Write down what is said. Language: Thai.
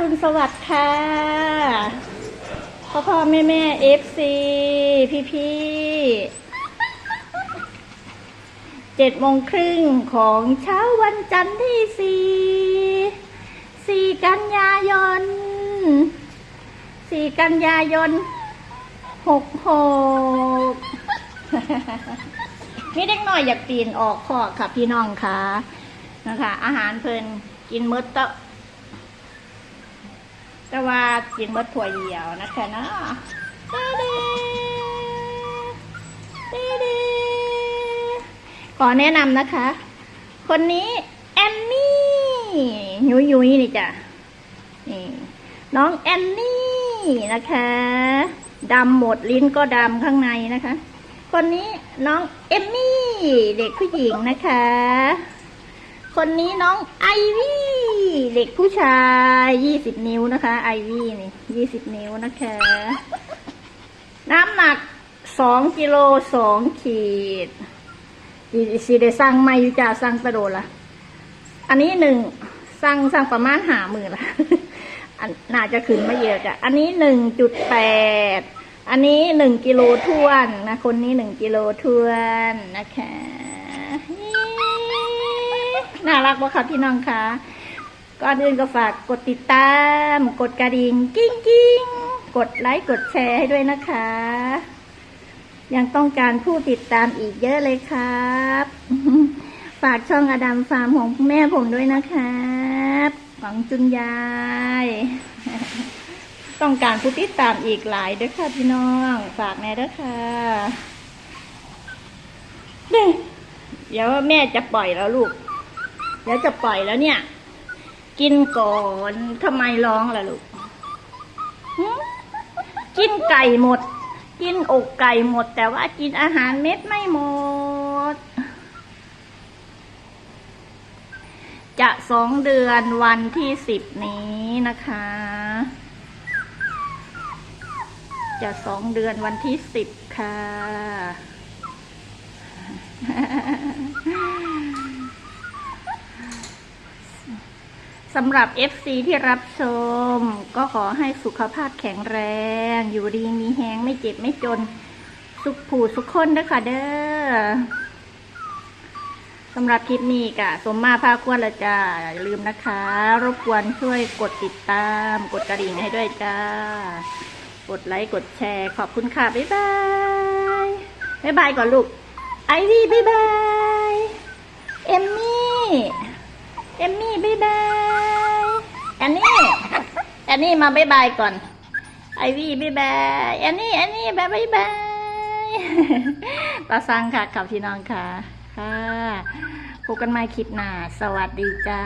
รุณสวัสดิ์ค่ะ พ่อพ่อแม่แม่เอฟซีพี่พี่เจ็ดโมงครึ่งของเช้าวันจันทร์ที่สี่สี่กันยายนสี่กันยายนหกหกนี่เด็กน้อยอยากปีนออกคอกค่ะพี่น้องค่ะนะคะ อาหารเพลินกินมืดตะ แต่ว่ากินมดถั่วเหี่ยวนะคะเนาะเด้เด้เด้เด้ขอแนะนำนะคะ คนนี้แอนนี่ยุยยุยนี่จ้ะนี่น้องแอนนี่นะคะดำหมดลิ้นก็ดำข้างในนะคะ คนนี้น้องเอมมี่เด็กผู้หญิงนะคะ คนนี้น้องไอวี่ เด็กผู้ชายยี่สิบนิ้วนะคะ ไอวี่นี่ยี่สิบนิ้วนะคะ น้ำหนักสองกิโลสองขีดอีสีได้สั่งไม่ยู่จ่าสั่งประโดดละอันนี้หนึ่งสั่งสั่งประมาณหาหมื่นละอันน่าจะขึ้นมาเยอะจ้ะอันนี้หนึ่งจุดแปดอันนี้หนึ่งกิโลท้วนนะ คนนี้หนึ่งกิโลท้วนนะคะน่ารักบ่คะพี่น้องคะ ก่อนอื่นก็ฝากกดติดตาม กดกระดิ่งกิ้งกิ้งกดไลค์กดแชร์ให้ด้วยนะคะ ยังต้องการผู้ติดตามอีกเยอะเลยครับ ฝากช่องอดัมฟาร์มของแม่ผมด้วยนะครับของจุนยาย ต้องการผู้ติดตามอีกหลายเด้วยค่ะพี่น้อง ฝากแน่เด้วยค่ะเดี๋ยวแม่จะปล่อยแล้วลูก เดี๋ยวจะปล่อยแล้วเนี่ย กินก่อนทำไมร้องล่ะลูกกินไก่หมด กินอกไก่หมด แต่ว่ากินอาหารเม็ดไม่หมด จะสองเดือนวันที่สิบนี้นะคะ จะสองเดือนวันที่สิบค่ะ สำหรับ FC ที่รับชม ก็ขอให้สุขภาพแข็งแรง อยู่ดีมีแห้งไม่เจ็บไม่จน สุขผูสุขคนเด้อค่ะเด้อสำหรับคลิปนี้กะสมมาภาควนละจ้าอย่าลืมนะคะ รบกวนช่วยกดติดตาม กดกระดิ่งให้ด้วยจ้า กดไลค์กดแชร์ ขอบคุณค่ะ บ๊ายบายบ๊ายบายก่อนลูก ไอวี่บ๊ายบาย เอมมี่ เอมมี่บ๊ายบาย อนนี่มาบายบายก่อน ไอวี่บายบายแอนนี่แอนนี่บายบายบายตาสังค่ะขับพี่น้องค่ะ ค่ะพบกันใหม่คลิปหน้า สวัสดีจ้า